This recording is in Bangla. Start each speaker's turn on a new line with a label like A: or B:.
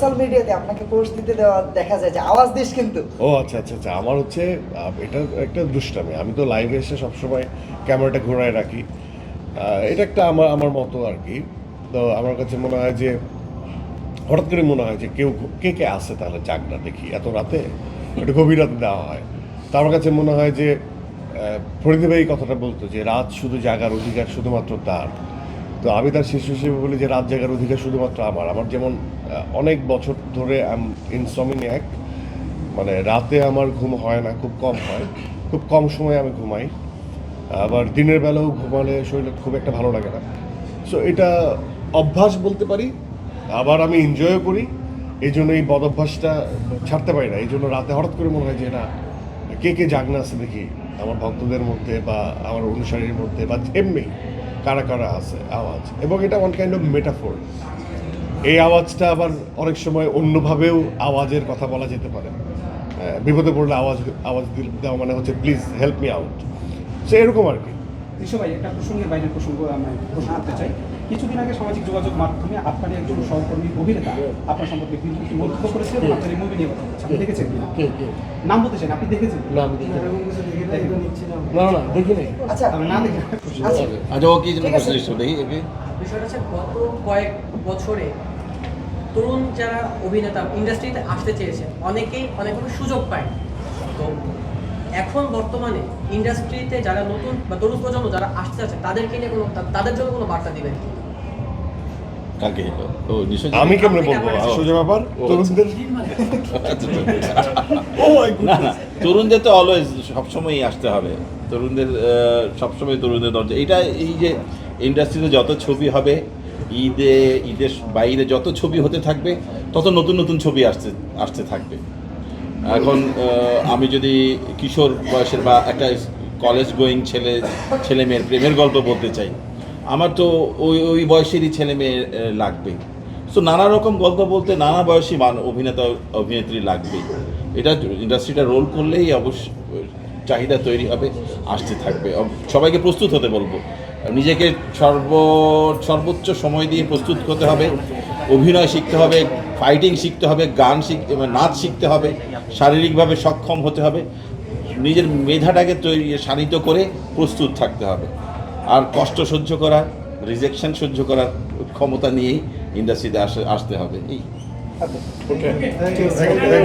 A: সোশ্যাল মিডিয়াতে আপনাকে পোস্ট দিতে দেওয়া দেখা যায় যে আওয়াজ দিস কিন্তু।
B: ও আচ্ছা আচ্ছা আচ্ছা। আমার হচ্ছে এটা একটা দুষ্টামি। আমি তো লাইভে এসে সবসময় ক্যামেরাটা ঘোরায় রাখি। এটা একটা আমার আমার মতো আর কি। তো আমার কাছে মনে হয় যে, হঠাৎ করে মনে হয় যে কেউ, কে কে আসে তাহলে যাক না দেখি। এত রাতে একটু গভীর রাতে দেওয়া হয়। তো আমার কাছে মনে হয় যে ফরিদে কথাটা বলতো যে, রাত শুধু জাগার অধিকার শুধুমাত্র তার। তো আমি তার শিশু হিসেবে বলি যে রাত জাগার অধিকার শুধুমাত্র আমার। আমার যেমন অনেক বছর ধরে ইনসমিনিয়াক মানে রাতে আমার ঘুম হয় না, খুব কম হয়। খুব কম সময় আমি ঘুমাই। আবার দিনের বেলাও ঘুমালে শরীরে খুব একটা ভালো লাগে না। সো এটা অভ্যাস বলতে পারি। আবার আমি এনজয়ও করি। এই জন্য এই বদ অভ্যাসটা ছাড়তে পারি না। এই জন্য রাতে হঠাৎ করে মনে হয় যে না, কে কে জাগনা আছে দেখি। আমার ভক্তদের মধ্যে বা আমার অনুসারীর মধ্যে বা এমনি কারা কারা আছে? আওয়াজ। এবং এটা ওয়ান কাইন্ড অফ মেটাফোর এই আওয়াজটা আবার অনেক সময় অন্যভাবেও আওয়াজের কথা বলা যেতে পারে। বিপদে পড়লে আওয়াজ আওয়াজ দেওয়া মানে হচ্ছে প্লিজ হেল্প মি আউট সে এরকম আর কি।
C: ভাই একটা প্রসঙ্গের বাইরের প্রসঙ্গ আমরা প্রশ্ন করতে চাই। কিছুদিন আগে সামাজিক যোগাযোগ মাধ্যমে আপনার একজন সহকর্মী অভিনেতা আপনার সম্পর্কে মন্তব্য করেছিল এবং আপনার এই মুভি নিয়ে কথা বলছে। আপনি দেখেছেন নাম বলতে চান আপনি দেখেছেন?
B: না আমি না। না। দেখি নাই।
A: আচ্ছা
C: আমি না দেখে
A: আচ্ছা
D: আচ্ছা ও কি
A: আছে।
D: দেখি
E: বিষয়টা হচ্ছে গত কয়েক বছরে তরুণ যারা অভিনেতা ইন্ডাস্ট্রিতে আসতে চেয়েছে অনেকেই অনেকভাবে সুযোগ পায়। তো এখন বর্তমানে ইন্ডাস্ট্রিতে যারা নতুন বা তরুণ প্রজন্ম যারা আসতে চাচ্ছে তাদেরকে নিয়ে কোনো তা- তাদের জন্য কোনো বার্তা দিবেন? কি?
D: কাকে ও নিশ্চয়
B: আমি কেমনে বলব? সোজা ব্যাপার
D: ও,
B: তরুণদের? ও
D: না না তরুণদের তো অলওয়েজ সবসময়ই আসতে হবে। তরুণদের সবসময় তরুণদের দরজা। এটা এই যে ইন্ডাস্ট্রিতে যত ছবি হবে ঈদে ঈদের বাইরে যত ছবি হতে থাকবে তত নতুন নতুন ছবি আসতে আসতে থাকবে। এখন আমি যদি কিশোর বয়সের বা একটা কলেজ গোয়িং ছেলে ছেলে মেয়ের প্রেমের গল্প বলতে চাই আমার তো ওই ওই বয়সেরই ছেলে মেয়ে লাগবে সো নানা রকম গল্প বলতে নানা বয়সী মান, অভিনেতা, অভিনেত্রী লাগবে এটা ইন্ডাস্ট্রিটা রোল করলেই অবশ্য, চাহিদা তৈরি হবে, আসতে থাকবে। সবাইকে প্রস্তুত হতে বলব। নিজেকে সর্ব, সর্বোচ্চ সময় দিয়ে প্রস্তুত হতে হবে। অভিনয় শিখতে হবে ফাইটিং শিখতে হবে, গান শিখতে নাচ শিখতে হবে, শারীরিকভাবে সক্ষম হতে হবে। নিজের মেধাটাকে তৈরি, শানিত করে প্রস্তুত থাকতে হবে। আর কষ্ট সহ্য করা রিজেকশন সহ্য করার ক্ষমতা নিয়েই ইন্ডাস্ট্রিতে আসতে আসতে হবে। এই।
B: ওকে